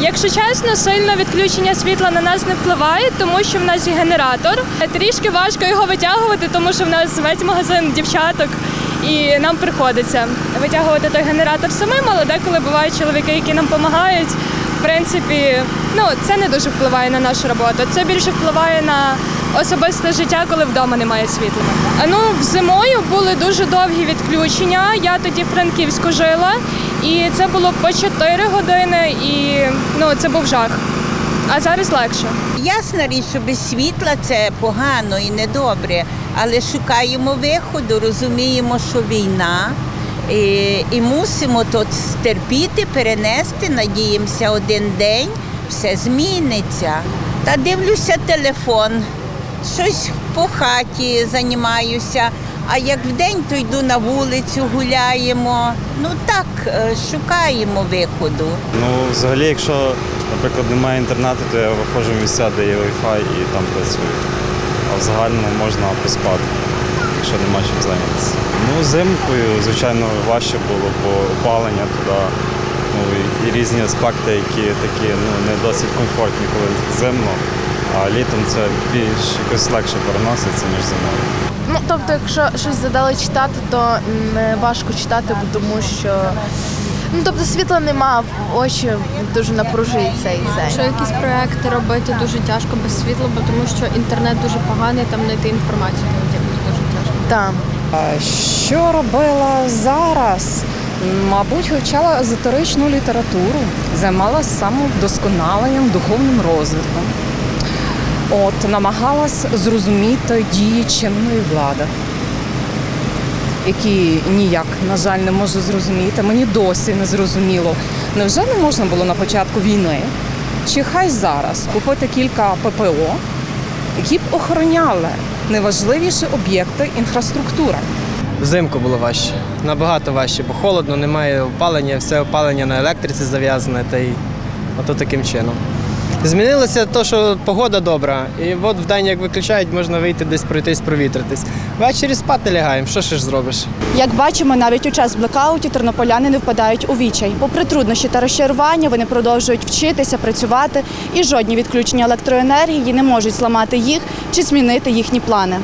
Якщо чесно, сильно відключення світла на нас не впливає, тому що в нас є генератор. Трішки важко його витягувати, тому що в нас весь магазин дівчаток, і нам приходиться витягувати той генератор самим, але деколи бувають чоловіки, які нам допомагають. В принципі, ну це не дуже впливає на нашу роботу. Це більше впливає на особисте життя, коли вдома немає світла. А ну зимою були дуже довгі відключення. Я тоді в Франківську жила, і це було по 4 години, і ну це був жах. А зараз легше. Ясна річ, що без світла це погано і недобре, але шукаємо виходу, розуміємо, що війна. І, і мусимо тут стерпіти, перенести, надіємося, один день все зміниться. Та дивлюся телефон, щось по хаті займаюся. А як вдень, то йду на вулицю, гуляємо. Ну так, е, шукаємо виходу. Ну, взагалі, якщо, наприклад, немає інтернету, то я виходжу в місця, де є Wi-Fi і там працюю. А в загальному можна поспати, якщо нема чим зайнятися. Ну, зимкою, звичайно, важче було, бо опалення туди, ну і різні аспекти, які такі ну, не досить комфортні, коли зимно, а літом це більш якось легше переноситься, ніж зимою. Ну, тобто, якщо щось задали читати, то не важко читати, бо тому що ну тобто світла нема, очі дуже напружуються і Що це. якісь проекти робити дуже тяжко без світла, бо тому що інтернет дуже поганий, там знайти інформацію якось дуже тяжко. Так. А Що робила зараз? Мабуть, вивчала езотеричну літературу, займалася самовдосконаленням, духовним розвитком. От, намагалась зрозуміти дії чинної влади, які ніяк, на жаль, не можу зрозуміти. Мені досі не зрозуміло. Невже не можна було на початку війни, чи хай зараз купити кілька ППО, які б охороняли найважливіші об'єкти інфраструктури? Взимку було важче, набагато важче, бо холодно, немає опалення, все опалення на електриці зав'язане, та й ото таким чином. Змінилося те, що погода добра, і от в день, як виключають, можна вийти десь пройтись, провітритись. Ввечері спати лягаємо, що ж зробиш? Як бачимо, навіть у час блекаутів тернополяни не впадають у відчай. Попри труднощі та розчарування, вони продовжують вчитися, працювати, і жодні відключення електроенергії не можуть зламати їх чи змінити їхні плани.